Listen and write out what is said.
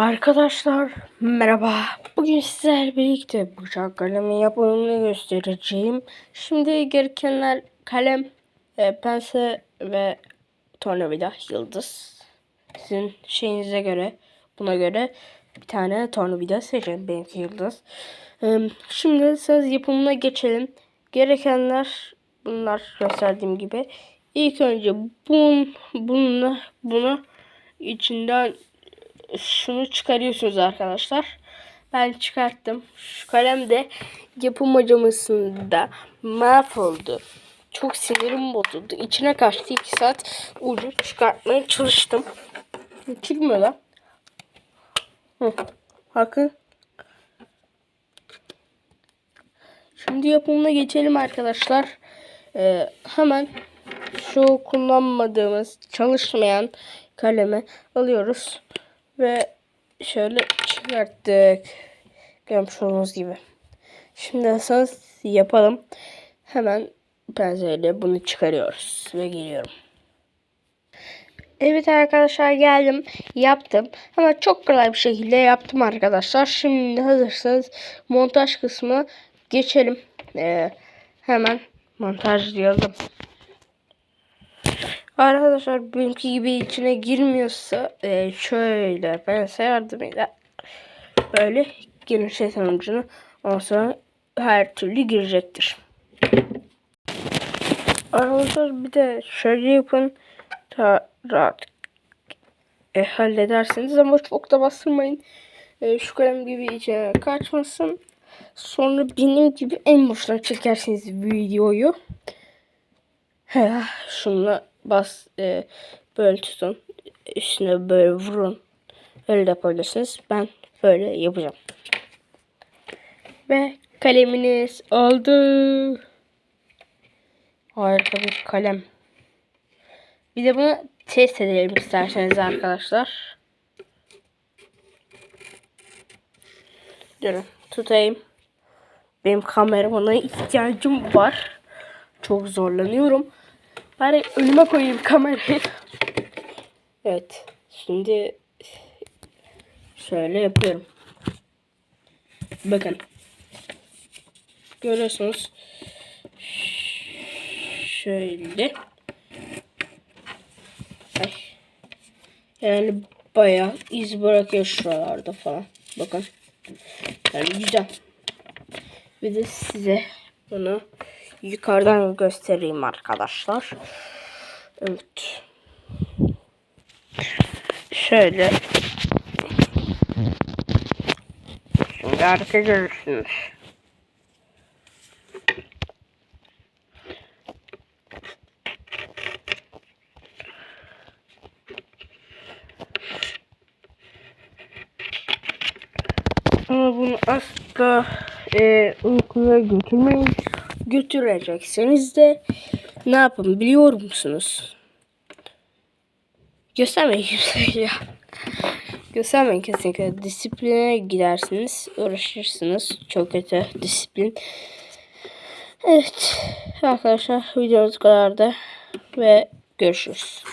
Arkadaşlar merhaba. Bugün sizlerle birlikte bıçak kalemi yapımını göstereceğim. Şimdi gerekenler kalem, e, pense ve tornavida, yıldız. Sizin şeyinize göre, buna göre bir tane tornavida seçin. Benimki yıldız. E, şimdi söz yapımına geçelim. Gerekenler bunlar gösterdiğim gibi. İlk önce bun, bununla bunu içinden şunu çıkarıyorsunuz arkadaşlar. Ben çıkarttım. Şu kalem de yapım aşamasında mahvoldu. Çok sinirim bozuldu. İçine kaçtı 2 saat ucu çıkartmaya çalıştım. Çıkmıyor lan. Hı. Şimdi yapımına geçelim arkadaşlar. Ee, hemen şu kullanmadığımız çalışmayan kalemi alıyoruz. Ve şöyle çıkarttık. Görmüş olduğunuz gibi. Şimdi esas yapalım. Hemen penseyle bunu çıkarıyoruz. Ve geliyorum. Evet arkadaşlar geldim. Yaptım. Ama çok kolay bir şekilde yaptım arkadaşlar. Şimdi hazırsanız montaj kısmı geçelim. Ee, hemen montajlayalım. Arkadaşlar benimki gibi içine girmiyorsa e, şöyle pense yardımıyla böyle genişleten ucunu ondan sonra her türlü girecektir. Arkadaşlar bir de şöyle yapın daha rahat e, halledersiniz ama çok da bastırmayın. E, şu kalem gibi içine kaçmasın. Sonra benim gibi en boşuna çekersiniz videoyu. He, şunla bas e, böyle tutun. Üstüne böyle vurun. Öyle yapabilirsiniz. Ben böyle yapacağım. Ve kaleminiz oldu. Harika bir kalem. Bir de bunu test edelim isterseniz arkadaşlar. Durun tutayım. Benim kameramana ihtiyacım var. Çok zorlanıyorum. Bari önüme koyayım kamerayı. Evet. Şimdi şöyle yapıyorum. Bakın. Görüyorsunuz. Şöyle. Ay. Yani bayağı iz bırakıyor şuralarda falan. Bakın. Yani güzel. Bir de size bunu yukarıdan göstereyim arkadaşlar. Evet. Şöyle. Şimdi arka görürsünüz. Ama bunu asla e, uykuya götürmeyin. Götürecekseniz de ne yapın biliyor musunuz? Göstermeyin kimseye ya. Göstermeyin kesinlikle. Disipline gidersiniz. Uğraşırsınız. Çok kötü disiplin. Evet. Arkadaşlar videomuz kadar da ve görüşürüz.